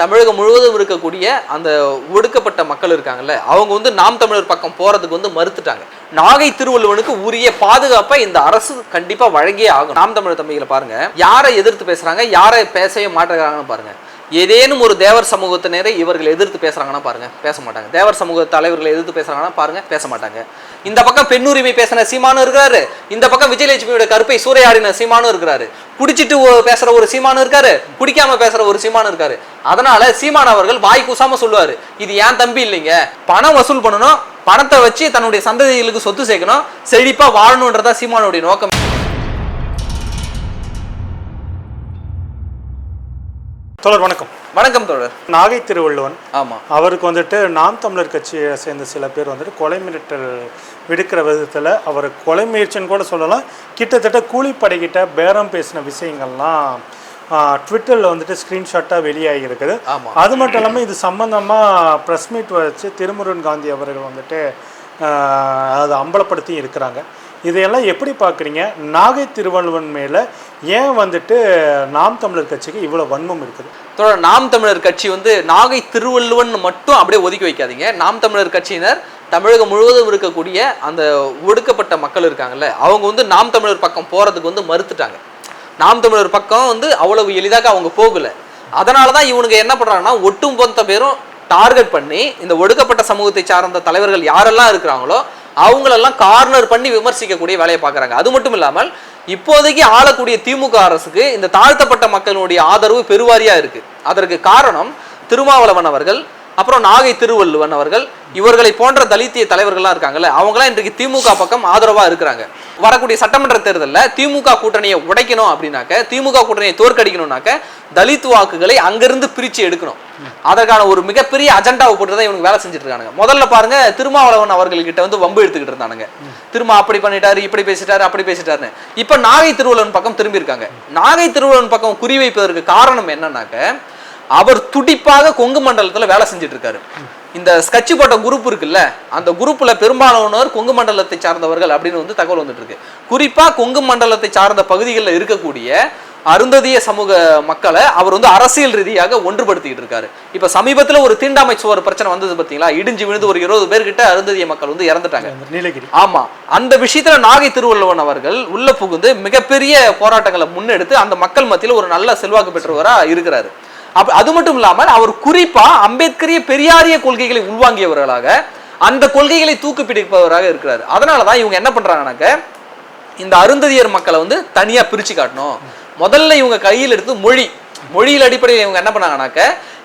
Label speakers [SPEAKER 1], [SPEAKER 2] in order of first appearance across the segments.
[SPEAKER 1] தமிழகம் முழுவதும் இருக்கக்கூடிய அந்த ஒடுக்கப்பட்ட மக்கள் இருக்காங்கல்ல அவங்க வந்து நாம் தமிழர் பக்கம் போறதுக்கு வந்து மறுத்துட்டாங்க. நாகை திருவள்ளுவனுக்கு உரிய பாதுகாப்பை இந்த அரசு கண்டிப்பா வழங்கியே ஆகும் நாம் தமிழர் தம்பிகளை பாருங்க யாரை எதிர்த்து பேசுறாங்க யாரை பேசவே மாட்டேங்கிறாங்கன்னு பாருங்க. ஏதேனும் ஒரு தேவர் சமூகத்தினரை இவர்கள் எதிர்த்து பேசுறாங்கன்னா பாருங்க பேச மாட்டாங்க. தேவர் சமூக தலைவர்களை எதிர்த்து பேசுகிறாங்கன்னா பாருங்க பேச மாட்டாங்க. இந்த பக்கம் பெண்ணுரிமை பேசின சீமானும் இருக்கிறாரு. இந்த பக்கம் விஜயலட்சுமியோட கருப்பை சூறையாடின சீமானும் இருக்கிறாரு. குடிச்சிட்டு பேசுகிற ஒரு சீமானும் இருக்காரு. குடிக்காம பேசுகிற ஒரு சீமானும் இருக்காரு. அதனால சீமான் அவர்கள் வாய் கூசாம சொல்லுவார். இது ஏன் தம்பி இல்லைங்க? பணம் வசூல் பண்ணணும். பணத்தை வச்சு தன்னுடைய சந்ததிகளுக்கு சொத்து சேர்க்கணும். செழிப்பாக வாழணுன்றதா சீமானுடைய நோக்கம்.
[SPEAKER 2] தோழர் வணக்கம்.
[SPEAKER 1] வணக்கம் தோழர்.
[SPEAKER 2] நாகை திருவள்ளுவன்.
[SPEAKER 1] ஆமா.
[SPEAKER 2] அவருக்கு வந்துட்டு நாம் தமிழர் கட்சியை சேர்ந்த சில பேர் வந்துட்டு கொலை மிரட்டல் விடுக்கிற விதத்தில் அவர் கொலை முயற்சின்னு கூட சொல்லலாம். கிட்டத்தட்ட கூலிப்படைக்கிட்ட பேரம் பேசின விஷயங்கள்லாம் ட்விட்டரில் வந்துட்டு ஸ்க்ரீன்ஷாட்டாக வெளியாகி இருக்குது. அது மட்டும் இல்லாமல் இது சம்மந்தமாக ப்ரெஸ் மீட் வச்சு திருமுருகன் காந்தி அவர்கள் வந்துட்டு அதை அம்பலப்படுத்தி இருக்கிறாங்க. இதையெல்லாம் எப்படி பார்க்குறீங்க? நாகை திருவள்ளுவன் மேலே ஏன் வந்துட்டு நாம் தமிழர் கட்சிக்கு இவ்வளோ வன்மம் இருக்குது?
[SPEAKER 1] தோழர் நாம் தமிழர் கட்சி வந்து நாகை திருவள்ளுவன் மட்டும் அப்படியே ஒதுக்கி வைக்காதீங்க. நாம் தமிழர் கட்சியினர் தமிழகம் முழுவதும் இருக்கக்கூடிய அந்த ஒடுக்கப்பட்ட மக்கள் இருக்காங்கல்ல அவங்க வந்து நாம் தமிழர் பக்கம் போகிறதுக்கு வந்து மறுத்துட்டாங்க. நாம் தமிழர் பக்கம் வந்து அவ்வளவு எளிதாக அவங்க போகலை. அதனால தான் இவனுங்க என்ன பண்றாங்கன்னா ஒட்டுமொத்த பேரும் டார்கெட் பண்ணி இந்த ஒடுக்கப்பட்ட சமூகத்தை சார்ந்த தலைவர்கள் யாரெல்லாம் இருக்கிறாங்களோ அவங்களெல்லாம் கார்னர் பண்ணி விமர்சிக்கக்கூடிய வேலையை பார்க்குறாங்க. அது மட்டும் இல்லாமல் இப்போதைக்கு ஆளக்கூடிய திமுக அரசுக்கு இந்த தாழ்த்தப்பட்ட மக்களுடைய ஆதரவு பெருவாரியாக இருக்குது அதற்கு காரணம் திருமாவளவன் அவர்கள் அப்புறம் நாகை திருவள்ளுவன் அவர்கள் இவர்களை போன்ற தலித்திய தலைவர்கள்லாம் இருக்காங்கல்ல அவங்களாம் இன்றைக்கு திமுக பக்கம் ஆதரவாக இருக்கிறாங்க. வரக்கூடிய சட்டமன்ற தேர்தலில் திமுக கூட்டணியை உடைக்கணும் அப்படின்னாக்க திமுக கூட்டணியை தோற்கடிக்கணும்னாக்க தலித் வாக்குகளை அங்கிருந்து பிரித்து எடுக்கணும். அதற்கான ஒரு மிகப்பெரிய அஜெண்டாவை போட்டு தான் இவனுக்கு வேலை செஞ்சுட்டு இருக்கானுங்க. முதல்ல பாருங்க திருமாவளவன் அவர்கள்கிட்ட வந்து வம்பு எடுத்துக்கிட்டு இருந்தானுங்க. திரும்ப அப்படி பண்ணிட்டாரு இப்படி பேசிட்டாரு அப்படி பேசிட்டாருன்னு. இப்போ நாகை திருவள்ளுவன் பக்கம் திரும்பி இருக்காங்க. நாகை திருவள்ளுவன் பக்கம் குறிவைப்பதற்கு காரணம் என்னன்னாக்க அவர் துடிப்பாக கொங்கு மண்டலத்துல வேலை செஞ்சுட்டு இருக்காரு இந்த ஸ்கட்சி போட்ட குரூப் இருக்குல்ல அந்த குரூப்ல பெரும்பாலானோர் கொங்கு மண்டலத்தை சார்ந்தவர்கள் அப்படின்னு வந்து தகவல் வந்துட்டு இருக்கு குறிப்பா கொங்கு மண்டலத்தை சார்ந்த பகுதிகளில் இருக்கக்கூடிய அருந்ததிய சமூக மக்களை அவர் வந்து அரசியல் ரீதியாக ஒன்றுபடுத்திக்கிட்டு இருக்காரு இப்ப சமீபத்துல ஒரு தீண்டாமை சுவர் பிரச்சனை வந்தது பாத்தீங்களா? இடிஞ்சு விழுந்து ஒரு இருபது பேர்கிட்ட அருந்ததிய மக்கள் வந்து இறந்துட்டாங்க.
[SPEAKER 2] நீலகிரி.
[SPEAKER 1] ஆமா. அந்த விஷயத்துல நாகை திருவள்ளுவன் அவர்கள் உள்ள புகுந்து மிகப்பெரிய போராட்டங்களை முன்னெடுத்து அந்த மக்கள் மத்தியில ஒரு நல்ல செல்வாக்கு பெற்றவரா இருக்கிறாரு. அப்ப அது மட்டும் இல்லாமல் அவர் குறிப்பா அம்பேத்கரிய பெரியாரிய கொள்கைகளை உள்வாங்கியவர்களாக அந்த கொள்கைகளை தூக்கு பிடிப்பவராக இருக்கிறார். அதனால தான் இவங்க என்ன பண்ணுறாங்கனாக்க இந்த அருந்ததியர் மக்களை வந்து தனியா பிரிச்சு காட்டணும். முதல்ல இவங்க கையில் எடுத்து மொழி. மொழியில் அடிப்படையில் இவங்க என்ன பண்ணாங்கனாக்க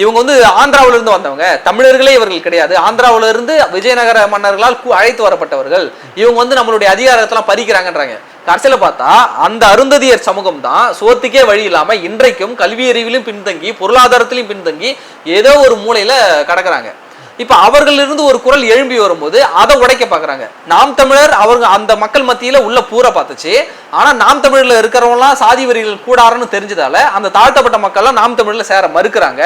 [SPEAKER 1] இவங்க வந்து ஆந்திராவிலிருந்து வந்தவங்க. தமிழர்களே இவர்கள் கிடையாது. ஆந்திராவிலிருந்து விஜயநகர மன்னர்களால் அழைத்து வரப்பட்டவர்கள். இவங்க வந்து நம்மளுடைய அதிகாரத்தெல்லாம் பறிக்கிறாங்கன்றாங்க. கடைசியில் பார்த்தா அந்த அருந்ததியர் சமூகம் தான் சோத்துக்கே வழி இல்லாமல் இன்றைக்கும் கல்வி அறிவிலும் பின்தங்கி பொருளாதாரத்திலையும் பின்தங்கி ஏதோ ஒரு மூலையில் கடக்கிறாங்க. இப்போ அவர்களிருந்து ஒரு குரல் எழும்பி வரும்போது அதை உடைக்க பார்க்குறாங்க நாம் தமிழர் அவங்க அந்த மக்கள் மத்தியில் உள்ள பூரை பார்த்துச்சு. ஆனால் நாம் தமிழில் இருக்கிறவங்களாம் சாதி வரிகள் கூடாருன்னு தெரிஞ்சதால அந்த தாழ்த்தப்பட்ட மக்கள்லாம் நாம் தமிழில் சேர மறுக்கிறாங்க.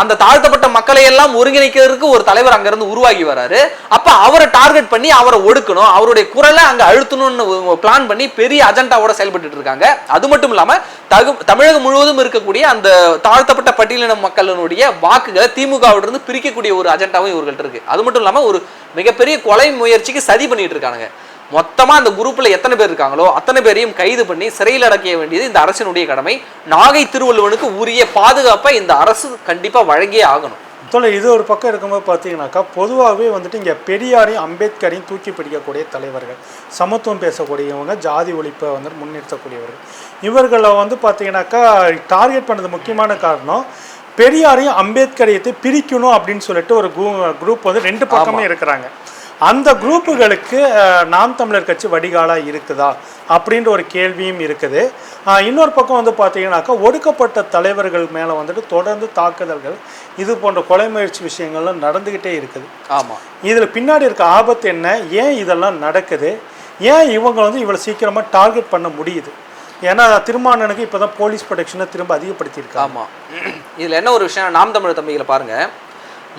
[SPEAKER 1] அந்த தாழ்த்தப்பட்ட மக்களை எல்லாம் ஒருங்கிணைக்கிறதுக்கு ஒரு தலைவர் அங்கிருந்து உருவாகி வராரு. அப்ப அவரை டார்கெட் பண்ணி அவரை ஒடுக்கணும். அவருடைய குரலை அங்க அழுத்தணும்னு பிளான் பண்ணி பெரிய அஜெண்டாவோட செயல்பட்டு இருக்காங்க. அது மட்டும் இல்லாம தகு தமிழகம் முழுவதும் இருக்கக்கூடிய அந்த தாழ்த்தப்பட்ட பட்டியலின மக்களினுடைய வாக்குகளை திமுகவிலிருந்து பிரிக்கக்கூடிய ஒரு அஜெண்டாவும் இவர்கள்ட்ட இருக்கு. அது மட்டும் இல்லாம ஒரு மிகப்பெரிய கொலை முயற்சிக்கு சதி பண்ணிட்டு இருக்கானுங்க. மொத்தமா அந்த குரூப்ல எத்தனை பேர் இருக்காங்களோ அத்தனை பேரையும் கைது பண்ணி சிறையில் அடக்கிய வேண்டியது இந்த அரசினுடைய கடமை. நாகை திருவள்ளுவனுக்கு உரிய பாதுகாப்பை இந்த அரசு கண்டிப்பா வழங்கியே ஆகணும்.
[SPEAKER 2] தொலை இது ஒரு பக்கம் இருக்கும்போது பார்த்தீங்கன்னாக்கா பொதுவாகவே வந்துட்டு இங்கே பெரியாரையும் அம்பேத்கரையும் தூக்கி பிடிக்கக்கூடிய தலைவர்கள் சமத்துவம் பேசக்கூடியவங்க ஜாதி ஒழிப்பை வந்து முன்னிறுத்தக்கூடியவர்கள். இவர்களை வந்து பார்த்தீங்கன்னாக்கா டார்கெட் பண்ணது முக்கியமான காரணம் பெரியாரையும் அம்பேத்கரையத்தை பிரிக்கணும் அப்படின்னு சொல்லிட்டு ஒரு குரூப் வந்து ரெண்டு பக்கமே இருக்கிறாங்க. அந்த குரூப்புகளுக்கு நாம் தமிழர் கட்சி வடிகாலா இருக்குதா? அப்படின்ற ஒரு கேள்வியும் இருக்குது. இன்னொரு பக்கம் வந்து பார்த்தீங்கன்னாக்கா ஒடுக்கப்பட்ட தலைவர்கள் மேலே வந்துட்டு தொடர்ந்து தாக்குதல்கள் இது போன்ற கொலை முயற்சி விஷயங்கள்லாம் நடந்துக்கிட்டே இருக்குது.
[SPEAKER 1] ஆமா.
[SPEAKER 2] இதில் பின்னாடி இருக்க ஆபத்து என்ன? ஏன் இதெல்லாம் நடக்குது? ஏன் இவங்க வந்து இவ்வளோ சீக்கிரமாக டார்கெட் பண்ண முடியுது? ஏன்னா திருமானனுக்கு இப்போ தான் போலீஸ் ப்ரொடெக்ஷனை திரும்ப அதிகப்படுத்தியிருக்காங்க.
[SPEAKER 1] ஆமா. இதுல என்ன ஒரு விஷயம் நாம் தமிழர் தம்பிகளை பாருங்க.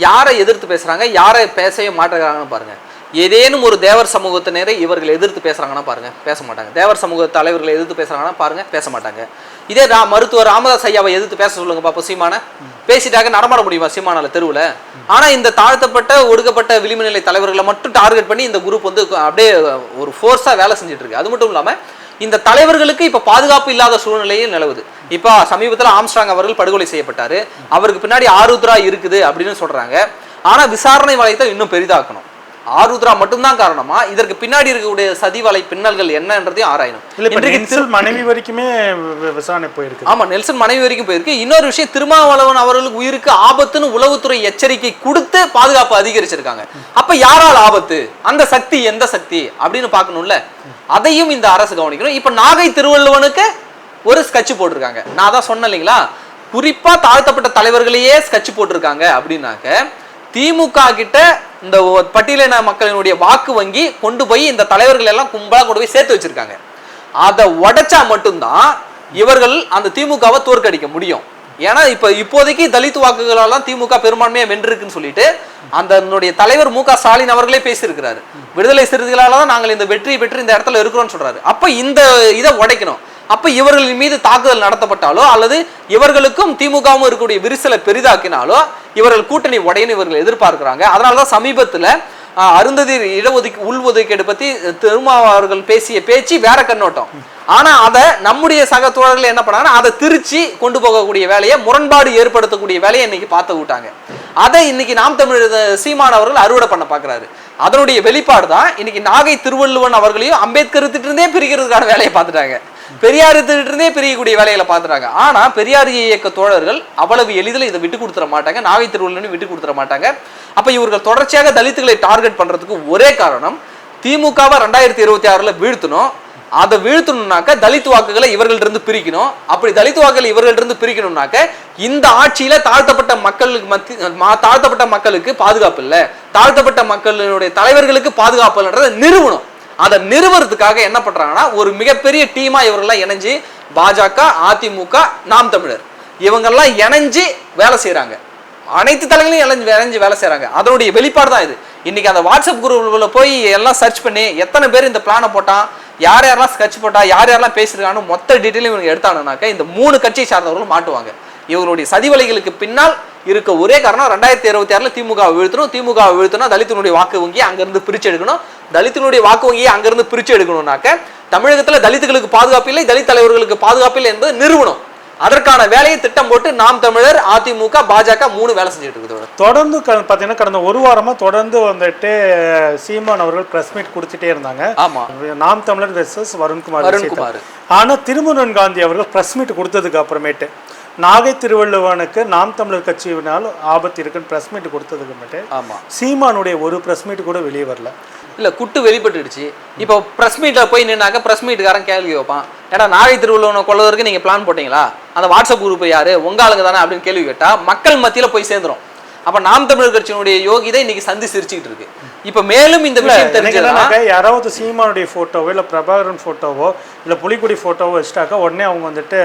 [SPEAKER 1] யாரை எதிர்த்து பேசுறாங்க யாரை பேசவே மாட்டேங்கிறாங்கன்னு பாருங்க. ஏதேனும் ஒரு தேவர் சமூகத்தினரை இவர்கள் எதிர்த்து பேசுறாங்கன்னா பாருங்க பேச மாட்டாங்க. தேவர் சமூக தலைவர்களை எதிர்த்து பேசுகிறாங்கன்னா பாருங்க பேச மாட்டாங்க. இதே ரா மருத்துவர் ராமதாஸ் ஐயாவை எதிர்த்து பேச சொல்லுங்க பாப்போம் சீமான. பேசிட்டாக்க நடமாட முடியுமா சீமானால தெருவில்? ஆனால் இந்த தாழ்த்தப்பட்ட ஒடுக்கப்பட்ட விளிம்பு நிலை தலைவர்களை மட்டும் டார்கெட் பண்ணி இந்த குரூப் வந்து அப்படியே ஒரு ஃபோர்ஸாக வேலை செஞ்சுட்டு இருக்கு. அது மட்டும் இல்லாமல் இந்த தலைவர்களுக்கு இப்போ பாதுகாப்பு இல்லாத சூழ்நிலையும் நிலவுது. இப்போ சமீபத்தில் ஆம்ஸ்ட்ராங் அவர்கள் படுகொலை செய்யப்பட்டார். அவருக்கு பின்னாடி ஆருத்ரா இருக்குது அப்படின்னு சொல்கிறாங்க ஆனால் விசாரணை வளையத்தை இன்னும் பெரிதாக்கணும். ஆருத்ரா மட்டும்தான் காரணமா? இதற்கு பின்னாடி இருக்கக்கூடிய சதி வலை பின்னல்கள் என்னன்றதையும் ஆராயணும்.
[SPEAKER 2] நென்சில் மனைவி வரைக்குமே விசாரணை போயிருக்கு.
[SPEAKER 1] ஆமா நெல்சன் மனைவி வரைக்கும் போயிருக்கு. இன்னொரு விஷயம் திருமாவளவன் அவர்களுக்கு உயிருக்கு ஆபத்துன்னு உளவுத்துறை எச்சரிக்கை கொடுத்து பாதுகாப்பு அதிகரிச்சிருக்காங்க. அப்ப யாரால் ஆபத்து? அந்த சக்தி எந்த சக்தி? அப்படின்னு பார்க்கணும்ல. அதையும் இந்த அரசு கவனிக்கணும். இப்ப நாகை திருவள்ளுவனுக்கு ஒரு ஸ்கட்ச் போட்டிருக்காங்க. நான் தான் சொன்னேன் இல்லைங்களா? குறிப்பா தாழ்த்தப்பட்ட தலைவர்களையே ஸ்கட்ச் போட்டிருக்காங்க அப்படின்னாக்க திமுக கிட்ட இந்த பட்டியலின மக்களினுடைய வாக்கு வங்கி கொண்டு போய் இந்த தலைவர்கள் எல்லாம் கும்பலாக கொண்டு போய் சேர்த்து வச்சிருக்காங்க. அதை உடைச்சா மட்டும்தான் இவர்கள் அந்த திமுகவை தோற்கடிக்க முடியும். ஏன்னா இப்ப இப்போதைக்கு தலித் வாக்குகளெல்லாம் திமுக பெரும்பான்மையாக வென்றிருக்குன்னு சொல்லிட்டு அந்த தலைவர் மு க ஸ்டாலின் அவர்களே பேசியிருக்கிறாரு. விடுதலை சிறுத்தைகளால தான் நாங்கள் இந்த வெற்றி பெற்று இந்த இடத்துல இருக்கிறோம்னு சொல்றாரு. அப்ப இந்த இதை உடைக்கணும். அப்ப இவர்களின் மீது தாக்குதல் நடத்தப்பட்டாலோ அல்லது இவர்களுக்கும் திமுகவும் இருக்கக்கூடிய விரிசலை பெரிதாக்கினாலோ இவர்கள் கூட்டணி உடையன்னு இவர்கள் எதிர்பார்க்கிறாங்க. அதனால தான் சமீபத்தில் அருந்ததி இடஒதுக்கி உள்ஒதுக்கீடு பற்றி திருமாவர்கள் பேசிய பேச்சு வேற கண்ணோட்டம். ஆனால் அதை நம்முடைய சக தோழர்கள் என்ன பண்ணாங்கன்னா அதை திருச்சி கொண்டு போகக்கூடிய வேலையை முரண்பாடு ஏற்படுத்தக்கூடிய வேலையை இன்னைக்கு பார்த்து விட்டாங்க. அதை இன்னைக்கு நாம் தமிழ் சீமான் அவர்கள் அறுவடை பண்ண பார்க்கறாரு. அதனுடைய வெளிப்பாடு தான் இன்னைக்கு நாகை திருவள்ளுவன் அவர்களையும் அம்பேத்கர் திட்டிருந்தே பிரிக்கிறதுக்கான வேலையை பார்த்துட்டாங்க. பெரியார் இருந்தே பெரியக்கூடிய வேலைகளை பார்த்துறாங்க ஆனா பெரியார் இயக்க தோழர்கள் அவ்வளவு எளிதில் இதை விட்டு கொடுத்துட மாட்டாங்க. நாகை திருவள்ளுவனையும் விட்டு கொடுத்துட மாட்டாங்க. அப்ப இவர்கள் தொடர்ச்சியாக தலித்துகளை டார்கெட் பண்றதுக்கு ஒரே காரணம் திமுகவை ரெண்டாயிரத்தி இருபத்தி ஆறுல வீழ்த்தணும். அதை வீழ்த்தணும்னாக்க தலித் வாக்குகளை இவர்களிருந்து பிரிக்கணும். அப்படி தலித் வாக்குகளை இவர்களிருந்து இருந்து பிரிக்கணும்னாக்க இந்த ஆட்சியில தாழ்த்தப்பட்ட மக்களுக்கு மத்தி தாழ்த்தப்பட்ட மக்களுக்கு பாதுகாப்பு இல்லை. தாழ்த்தப்பட்ட மக்களுடைய தலைவர்களுக்கு பாதுகாப்பு இல்லைன்றதை நிறுவனம் அதை நிறுவறதுக்காக என்ன பண்றாங்கன்னா ஒரு மிகப்பெரிய டீமா இவரெல்லாம் இணைஞ்சு பாஜக அதிமுக நாம் தமிழர். இவங்கெல்லாம் இணைஞ்சு வேலை செய்கிறாங்க அனைத்து தலைகளையும் இணைஞ்சு இணைஞ்சு வேலை செய்கிறாங்க அதனுடைய வெளிப்பாடு தான் இது. இன்னைக்கு அந்த வாட்ஸ்அப் குரூப்ல போய் எல்லாம் சர்ச் பண்ணி எத்தனை பேர் இந்த பிளானை போட்டான் யார் யாரெல்லாம் ஸ்கெட்ச் போட்டா யார் யாரெல்லாம் பேசிருக்கான்னு மொத்த டீட்டெயிலும் இவங்க எடுத்தாங்கனாக்கா இந்த மூணு கட்சியை சார்ந்தவர்களும் மாட்டுவாங்க. இவங்களுடைய சதிவலைகளுக்கு பின்னால் இருக்க ஒரே காரணம் ரெண்டாயிரத்தி இருபத்தி ஆறுல திமுக வீழ்த்தணும். திமுக வீழ்த்தணும் தலித்தினுடைய வாக்கு வங்கி அங்கிருந்து பிரிச்சு எடுக்கணும். தலித்தினுடைய வாக்கு வங்கியை அங்கிருந்து பிரிச்சு எடுக்கணும்னாக்க தமிழகத்துல தலித்துகளுக்கு பாதுகாப்பு இல்லை தலித் தலைவர்களுக்கு பாதுகாப்பு இல்லை என்பது நிறுவனம். அதற்கான வேலையை திட்டம் போட்டு நாம் தமிழர் அதிமுக பாஜக மூணு வேலை செஞ்சுட்டு இருக்குது
[SPEAKER 2] தொடர்ந்து பார்த்தீங்கன்னா கடந்த ஒரு வாரமா தொடர்ந்து வந்துட்டு சீமான் அவர்கள் பிரஸ் மீட் கொடுத்துட்டே இருந்தாங்க.
[SPEAKER 1] ஆமா.
[SPEAKER 2] நாம் தமிழர் வெர்சஸ் வருண்குமார்
[SPEAKER 1] வருண்குமார்.
[SPEAKER 2] விஷயத்தை. ஆனா திருமுருகன் காந்தி அவர்கள் பிரஸ் மீட் கொடுத்ததுக்கு அப்புறமேட்டு நாகை திருவள்ளுவனுக்கு நாம் தமிழர் கட்சியினால் ஆபத்து இருக்குன்னு பிரஸ் மீட் கொடுத்ததுக்கு
[SPEAKER 1] ஆமா.
[SPEAKER 2] சீமானுடைய ஒரு பிரஸ் மீட் கூட வெளியே வரல.
[SPEAKER 1] இல்ல குட்டு வெளிப்பட்டுடுச்சு. இப்போ பிரஸ் மீட்ல போய் நின்னாக்க பிரஸ் மீட்டுக்காரன் கேள்வி வைப்பான் ஏடா நாகை திருவள்ளுவனை கொள்வதற்கு நீங்க பிளான் போட்டீங்களா? அந்த வாட்ஸ்அப் குரூப் யாரு? உங்க ஆளுங்க தானே அப்படின்னு கேள்வி கேட்டா மக்கள் மத்தியில போய் சேர்ந்துரும். அப்ப நாம் தமிழர் கட்சியினுடைய யோகிதை இன்னைக்கு சந்தி சிரிச்சுக்கிட்டு இருக்கு. இப்ப மேலும் இந்த விஷயம்
[SPEAKER 2] என்னன்னாக்கா, யாராவது சீமானுடைய ஃபோட்டோவோ இல்லை பிரபாகரன் ஃபோட்டோவோ இல்லை புலிக்குடி ஃபோட்டோவோ வச்சுட்டாக்கா உடனே அவங்க வந்துட்டு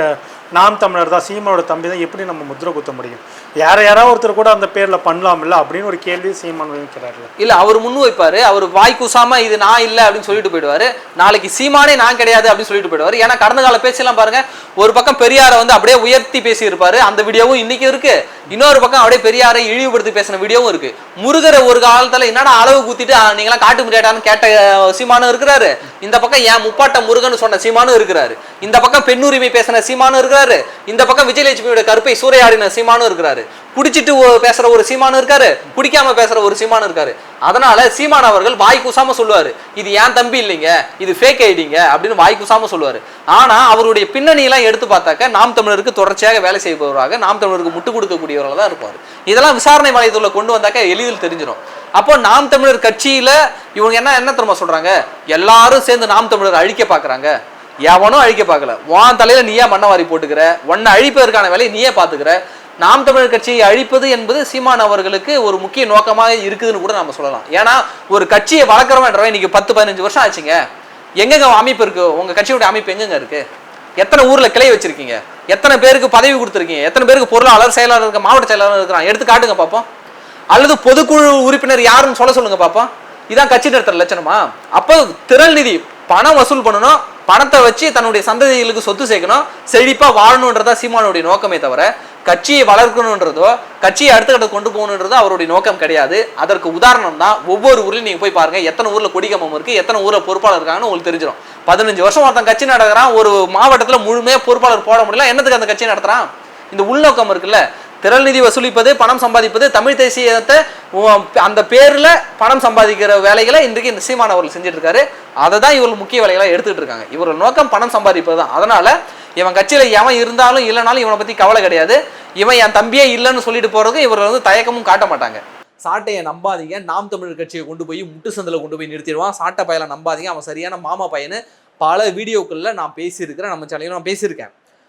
[SPEAKER 2] நாம் தமிழர் தான் சீமானோட தம்பி தான் எப்படி நம்ம முத்திரை குத்த முடியும்? யார யாராவது ஒருத்தர் கூட அந்த பேரில் பண்ணலாம்ல அப்படின்னு ஒரு கேள்வி சீமான் வைக்கிறாரு
[SPEAKER 1] இல்ல அவர் முன் வைப்பாரு அவர் வாய் கூசாம இது நான் இல்ல அப்படின்னு சொல்லிட்டு போயிடுவாரு. நாளைக்கு சீமானே நான் கிடையாது அப்படின்னு சொல்லிட்டு போயிடுவாரு. ஏன்னா கடந்த கால பேச்செல்லாம் பாருங்க ஒரு பக்கம் பெரியாரை வந்து அப்படியே உயர்த்தி பேசி இருப்பாரு அந்த வீடியோவும் இன்னைக்கு இருக்கு. இன்னொரு பக்கம் அப்படியே பெரியாரை இழிவுபடுத்தி பேசின வீடியோவும் இருக்கு. முருகரை ஒரு காலத்துல என்னடா அளவு குத்திட்டு நீங்களாம் காட்டு முடியாடான்னு கேட்ட சீமானும் இருக்கிறாரு. இந்த பக்கம் ஏன் முப்பாட்ட முருகன் சொன்ன சீமானும் இருக்கிறாரு. இந்த பக்கம் பெண்ணுரிமை பேசின சீமானும் இருக்கிறாரு. இந்த பக்கம் விஜயலட்சுமியோட கருப்பை சூறையாடின சீமானும் இருக்கிறாரு. குடிச்சிட்டு பேசுற ஒரு சீமானும் இருக்காரு. குடிக்காம பேசுற ஒரு சீமானும் இருக்காரு. அதனால சீமான் அவர்கள் வாய் கூசாம சொல்லுவாரு. இது ஏன் தம்பி இல்லைங்க? இது ஃபேக் ஐடிங்க அப்படின்னு வாய் கூசாம சொல்லுவாரு. ஆனா அவருடைய பின்னணியெல்லாம் எடுத்து பார்த்தாக்க நாம் தமிழருக்கு தொடர்ச்சியாக வேலை செய்பவராக நாம் தமிழருக்கு முட்டு கொடுக்கக்கூடியவர்களாக தான் இருப்பார். இதெல்லாம் விசாரணை வளையத்துல கொண்டு வந்தாக்க எளிதில் தெரிஞ்சிடும் அப்போ நாம் தமிழர் கட்சியில இவங்க என்ன என்ன தெரியுமா சொல்றாங்க? எல்லாரும் சேர்ந்து நாம் தமிழர் அழிக்க பாக்குறாங்க எவனும் அழிக்க பார்க்கல. வான் தலையில நீயே மண்ணவாரி போட்டுக்கிற உன்னை அழிப்பதற்கான வேலையை நீயே பார்த்துக்கிற. நாம் தமிழர் கட்சியை அழிப்பது என்பது சீமான் அவர்களுக்கு ஒரு முக்கிய நோக்கமாக இருக்குதுன்னு கூட நம்ம சொல்லலாம். ஏன்னா ஒரு கட்சியை வளர்க்குறவன்றவன் இன்னைக்கு பத்து பதினஞ்சு வருஷம் ஆச்சுங்க. எங்கெங்க அமைப்பு இருக்கு? உங்க கட்சியோட அமைப்பு எங்கெங்க இருக்கு? எத்தனை ஊர்ல கிளை வச்சிருக்கீங்க? எத்தனை பேருக்கு பதவி கொடுத்துருக்கீங்க? எத்தனை பேருக்கு பொருளாளர் செயலாளர் இருக்க மாவட்ட செயலாளர் இருக்கிறான் எடுத்து காட்டுங்க பார்ப்போம் அல்லது பொதுக்குழு உறுப்பினர் யாருன்னு சொல்ல சொல்லுங்க பார்ப்போம் இதான் கட்சி நடத்துற லட்சணமா? அப்போ திரள் நிதி பணம் வசூல் பண்ணணும் பணத்தை வச்சு தன்னுடைய சந்ததிகளுக்கு சொத்து சேர்க்கணும் செழிப்பாக வாழணுன்றதா சீமானுடைய நோக்கமே தவிர கட்சியை வளர்க்கணுன்றதோ கட்சியை அடுத்த கட்ட கொண்டு போகணுன்றதோ அவருடைய நோக்கம் கிடையாது. அதற்கு உதாரணம் தான் ஒவ்வொரு ஊர்லையும் நீங்கள் போய் பாருங்கள் எத்தனை ஊரில் கொடிக்கம்பம் இருக்குது எத்தனை ஊரில் பொறுப்பாளர் இருக்காங்கன்னு உங்களுக்கு தெரிஞ்சிடும் பதினஞ்சு வருஷம் ஒருத்தன் கட்சி நடக்கிறான் ஒரு மாவட்டத்தில் முழுமையாக பொறுப்பாளர் போட முடியல என்னத்துக்கு அந்த கட்சி நடத்துகிறான் இந்த உள்நோக்கம் இருக்குல்ல திரள் நிதி வசூலிப்பது பணம் சம்பாதிப்பது தமிழ் தேசியத்தை அந்த பேரில் பணம் சம்பாதிக்கிற வேலைகளை இன்றைக்கு இந்த சீமான் அவர்கள் செஞ்சுட்டு இருக்காரு அதை தான் இவர்கள் முக்கிய வேலைகளாக எடுத்துகிட்டு இருக்காங்க இவரோட நோக்கம் பணம் சம்பாதிப்பது தான். அதனால் இவன் கட்சியில் எவன் இருந்தாலும் இல்லைனாலும் இவனை பற்றி கவலை கிடையாது. இவன் என் தம்பியே இல்லைன்னு சொல்லிட்டு போகிறதுக்கு இவர்கள் வந்து தயக்கமும் காட்ட மாட்டாங்க. சாட்டையை நம்பாதீங்க. நாம் தமிழர் கட்சியை கொண்டு போய் முட்டு சந்தில் கொண்டு போய் நிறுத்திடுவான். சாட்டை பயலை நம்பாதீங்க. அவன் சரியான மாமா பையனு பல வீடியோக்களில் நான் பேசியிருக்கிறேன். நம்ம சேனலையும் நான் பேசியிருக்கேன்.